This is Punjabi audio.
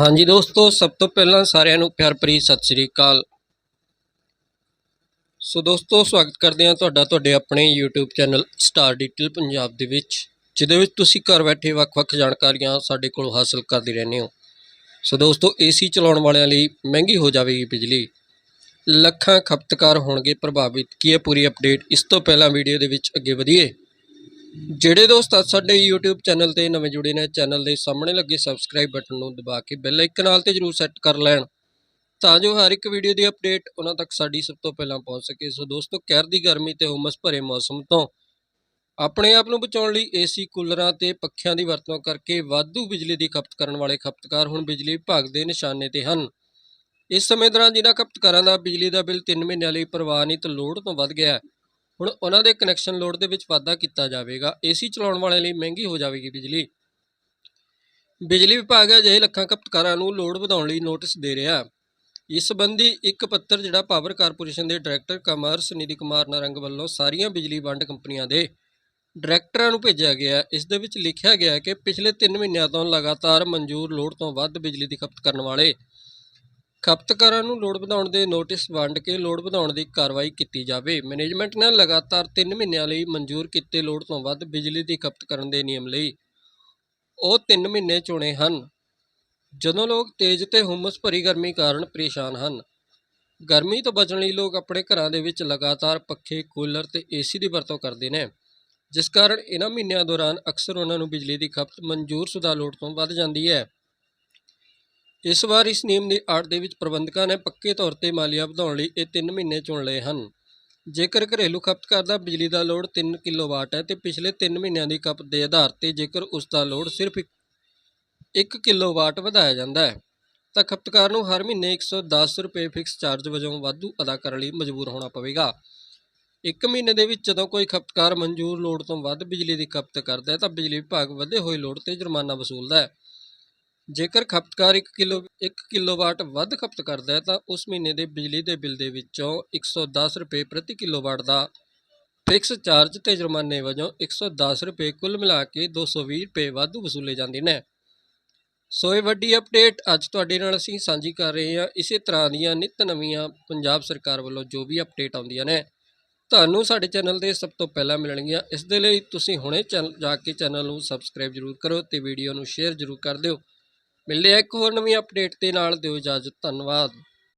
ਹਾਂਜੀ ਦੋਸਤੋ, ਸਭ ਤੋਂ ਪਹਿਲਾਂ ਸਾਰਿਆਂ ਨੂੰ ਪਿਆਰ ਭਰੀ ਸਤਿ ਸ੍ਰੀ ਅਕਾਲ। ਸੋ ਦੋਸਤੋ, ਸਵਾਗਤ ਕਰਦੇ ਹਾਂ ਤੁਹਾਡਾ, ਤੁਹਾਡੇ ਆਪਣੇ YouTube channel star detail Punjab ਦੇ ਵਿੱਚ, ਜਿਹਦੇ ਵਿੱਚ ਤੁਸੀਂ ਘਰ ਬੈਠੇ ਵੱਖ-ਵੱਖ ਜਾਣਕਾਰੀਆਂ ਸਾਡੇ ਕੋਲੋਂ ਹਾਸਲ ਕਰਦੇ ਰਹਿੰਦੇ ਹੋ। ਸੋ ਦੋਸਤੋ, AC ਚਲਾਉਣ ਵਾਲਿਆਂ ਲਈ ਮਹਿੰਗੀ ਹੋ ਜਾਵੇਗੀ ਬਿਜਲੀ। ਲੱਖਾਂ ਖਪਤਕਾਰ ਹੋਣਗੇ ਪ੍ਰਭਾਵਿਤ। ਕੀ ਹੈ ਪੂਰੀ ਅਪਡੇਟ ਇਸ ਤੋਂ ਪਹਿਲਾਂ ਵੀਡੀਓ ਦੇ ਵਿੱਚ ਅੱਗੇ ਵਧੀਏ। ਜਿਹੜੇ ਦੋਸਤ ਅੱਜ ਸਾਡੇ YouTube ਚੈਨਲ ਤੇ ਨਵੇਂ ਜੁੜੇ ਨੇ ਚੈਨਲ ਦੇ ਸਾਹਮਣੇ ਲੱਗੇ ਸਬਸਕ੍ਰਾਈਬ ਬਟਨ ਨੂੰ ਦਬਾ ਕੇ ਬੈਲ ਆਈਕਨ ਨਾਲ ਤੇ ਜਰੂਰ ਸੈੱਟ ਕਰ ਲੈਣ ਤਾਂ ਜੋ ਹਰ ਇੱਕ ਵੀਡੀਓ ਦੀ ਅਪਡੇਟ ਉਹਨਾਂ ਤੱਕ ਸਾਡੀ ਸਭ ਤੋਂ ਪਹਿਲਾਂ ਪਹੁੰਚ ਸਕੇ। ਸੋ ਦੋਸਤੋ ਕਹਿਰ ਦੀ ਗਰਮੀ ਤੇ ਹੁਮਸ ਭਰੇ ਮੌਸਮ ਤੋਂ ਆਪਣੇ ਆਪ ਨੂੰ ਬਚਾਉਣ ਲਈ ਏਸੀ ਕੂਲਰਾਂ ਤੇ ਪੱਖਿਆਂ ਦੀ ਵਰਤੋਂ ਕਰਕੇ ਵਾਧੂ ਬਿਜਲੀ ਦੀ ਖਪਤ ਕਰਨ ਵਾਲੇ ਖਪਤਕਾਰ ਹੁਣ ਬਿਜਲੀ ਵਿਭਾਗ ਦੇ ਨਿਸ਼ਾਨੇ ਤੇ ਹਨ। ਇਸ ਸਮੇਂ ਦੌਰਾਨ ਜਿਨ੍ਹਾਂ ਖਪਤਕਾਰਾਂ ਦਾ ਬਿਜਲੀ ਦਾ ਬਿੱਲ 3 ਮਹੀਨਿਆਂ ਲਈ ਪ੍ਰਵਾਨਿਤ ਲੋਡ ਤੋਂ ਵੱਧ ਗਿਆ ਹੈ, ਹੁਣ ਉਹਨਾਂ ਦੇ ਕਨੈਕਸ਼ਨ ਲੋਡ ਦੇ ਵਿੱਚ ਵਾਧਾ ਕੀਤਾ ਜਾਵੇਗਾ। ਏਸੀ ਚਲਾਉਣ ਵਾਲਿਆਂ ਲਈ ਮਹਿੰਗੀ ਹੋ ਜਾਵੇਗੀ ਬਿਜਲੀ। ਬਿਜਲੀ ਵਿਭਾਗ ਅਜਿਹੇ ਲੱਖਾਂ ਖਪਤਕਾਰਾਂ ਨੂੰ ਲੋਡ ਵਧਾਉਣ ਲਈ ਨੋਟਿਸ ਦੇ ਰਿਹਾ ਇਸ ਸੰਬੰਧੀ ਇੱਕ ਪੱਤਰ ਜਿਹੜਾ ਪਾਵਰ ਕਾਰਪੋਰੇਸ਼ਨ ਦੇ ਡਾਇਰੈਕਟਰ ਕਮਰਸ ਨਿਧੀ ਕੁਮਾਰ ਨਰੰਗ ਵੱਲੋਂ ਸਾਰੀਆਂ ਬਿਜਲੀ ਵੰਡ ਕੰਪਨੀਆਂ ਦੇ ਡਾਇਰੈਕਟਰਾਂ ਨੂੰ ਭੇਜਿਆ ਗਿਆ ਇਸ ਦੇ ਵਿੱਚ ਲਿਖਿਆ ਗਿਆ ਕਿ ਪਿਛਲੇ 3 ਮਹੀਨਿਆਂ ਤੋਂ ਲਗਾਤਾਰ ਮਨਜ਼ੂਰ ਲੋਡ ਤੋਂ ਵੱਧ ਬਿਜਲੀ ਦੀ ਖਪਤ ਕਰਨ ਵਾਲੇ ਖਪਤਕਾਰਾਂ ਨੂੰ ਲੋੜ ਵਧਾਉਣ ਦੇ ਨੋਟਿਸ ਵੰਡ ਕੇ ਲੋੜ ਵਧਾਉਣ ਦੀ ਕਾਰਵਾਈ ਕੀਤੀ ਜਾਵੇ। ਮੈਨੇਜਮੈਂਟ ਨੇ ਲਗਾਤਾਰ 3 ਮਹੀਨਿਆਂ ਲਈ ਮਨਜ਼ੂਰ ਕੀਤੇ ਲੋੜ ਤੋਂ ਵੱਧ ਬਿਜਲੀ ਦੀ ਖਪਤ ਕਰਨ ਦੇ ਨਿਯਮ ਲਈ। ਉਹ 3 ਮਹੀਨੇ ਚੁਣੇ ਹਨ। ਜਦੋਂ ਲੋਕ ਤੇਜ਼ ਤੇ ਹੁਮਸ ਭਰੀ ਗਰਮੀ ਕਾਰਨ ਪਰੇਸ਼ਾਨ ਹਨ, ਗਰਮੀ ਤੋਂ ਬਚਣ ਲਈ ਲੋਕ ਆਪਣੇ ਘਰਾਂ ਦੇ ਵਿੱਚ ਲਗਾਤਾਰ ਪੱਖੇ, ਕੂਲਰ ਤੇ ਏਸੀ ਦੀ ਵਰਤੋਂ ਕਰਦੇ ਨੇ, ਜਿਸ ਕਾਰਨ ਇਹਨਾਂ ਮਹੀਨਿਆਂ ਦੌਰਾਨ ਅਕਸਰ ਉਹਨਾਂ ਨੂੰ ਬਿਜਲੀ ਦੀ ਖਪਤ ਮਨਜ਼ੂਰ ਮਨਜ਼ੂਰਸ਼ੁਦਾ ਲੋੜ ਤੋਂ ਵੱਧ ਜਾਂਦੀ ਹੈ। ਇਸ ਵਾਰ ਇਸ ਨਿਯਮ ਦੀ ਆੜ ਦੇ ਵਿੱਚ ਪ੍ਰਬੰਧਕਾਂ ਨੇ ਪੱਕੇ ਤੌਰ ਤੇ ਮਾਲੀਆ ਵਧਾਉਣ ਲਈ ਇਹ 3 ਮਹੀਨੇ ਚੁਣ ਲਏ ਹਨ। ਜੇਕਰ ਘਰੇਲੂ ਖਪਤਕਾਰ ਦਾ ਬਿਜਲੀ ਦਾ ਲੋਡ 3 ਕਿਲੋਵਾਟ ਹੈ ਤੇ ਪਿਛਲੇ 3 ਮਹੀਨਿਆਂ ਦੀ ਖਪਤ ਦੇ ਆਧਾਰ ਤੇ ਜੇਕਰ ਉਸ ਦਾ ਲੋਡ ਸਿਰਫ 1 ਕਿਲੋਵਾਟ ਵਧਾਇਆ ਜਾਂਦਾ ਹੈ, ਤਾਂ ਖਪਤਕਾਰ ਨੂੰ ਹਰ ਮਹੀਨੇ 110 ਰੁਪਏ ਫਿਕਸ ਚਾਰਜ ਵਜੋਂ ਵਾਧੂ ਅਦਾ ਕਰਨ ਲਈ ਮਜਬੂਰ ਹੋਣਾ ਪਵੇਗਾ। ਇੱਕ ਮਹੀਨੇ ਦੇ ਵਿੱਚ ਜਦੋਂ ਕੋਈ ਖਪਤਕਾਰ ਮਨਜ਼ੂਰ ਲੋਡ ਤੋਂ ਵੱਧ ਬਿਜਲੀ ਦੀ ਖਪਤ ਕਰਦਾ ਹੈ, ਤਾਂ ਬਿਜਲੀ ਵਿਭਾਗ ਵਧੇ ਹੋਏ ਲੋਡ ਤੇ ਜੁਰਮਾਨਾ ਵਸੂਲਦਾ ਹੈ। ਜੇਕਰ ਖਪਤਕਾਰ 1 ਕਿਲੋ 1 ਕਿਲੋਵਾਟ ਵੱਧ ਖਪਤ ਕਰਦਾ ਹੈ, ਤਾਂ ਉਸ ਮਹੀਨੇ ਦੇ ਬਿਜਲੀ ਦੇ ਬਿੱਲ ਦੇ ਵਿੱਚੋਂ 110 ਰੁਪਏ ਪ੍ਰਤੀ ਕਿਲੋਵਾਟ ਦਾ ਫਿਕਸ ਚਾਰਜ ਤੇ ਜੁਰਮਾਨੇ ਵਜੋਂ 110 ਰੁਪਏ ਕੁੱਲ ਮਿਲਾ ਕੇ 220 ਰੁਪਏ ਵਾਧੂ ਵਸੂਲੇ ਜਾਂਦੇ ਨੇ। ਸੋ ਇਹ ਵੱਡੀ ਅਪਡੇਟ ਅੱਜ ਤੁਹਾਡੇ ਨਾਲ ਅਸੀਂ ਸਾਂਝੀ ਕਰ ਰਹੇ ਹਾਂ। ਇਸੇ ਤਰ੍ਹਾਂ ਦੀਆਂ ਨਿਤ ਨਵੀਆਂ ਪੰਜਾਬ ਸਰਕਾਰ ਵੱਲੋਂ ਜੋ ਵੀ ਅਪਡੇਟ ਆਉਂਦੀਆਂ ਨੇ, ਤੁਹਾਨੂੰ ਸਾਡੇ ਚੈਨਲ ਤੇ ਸਭ ਤੋਂ ਪਹਿਲਾਂ ਮਿਲਣਗੀਆਂ। ਇਸ ਦੇ ਲਈ ਤੁਸੀਂ ਹੁਣੇ ਚੈਨਲ ਜਾ ਕੇ ਚੈਨਲ ਨੂੰ ਸਬਸਕ੍ਰਾਈਬ ਜ਼ਰੂਰ ਕਰੋ ਤੇ ਵੀਡੀਓ ਨੂੰ ਸ਼ੇਅਰ ਜ਼ਰੂਰ ਕਰ ਦਿਓ। ਮਿਲਦੇ ਹਾਂ ਇੱਕ ਹੋਰ ਨਵੀਂ ਅਪਡੇਟ ਦੇ ਨਾਲ ਦਿਓ ਇਜਾਜ਼ਤ ਧੰਨਵਾਦ।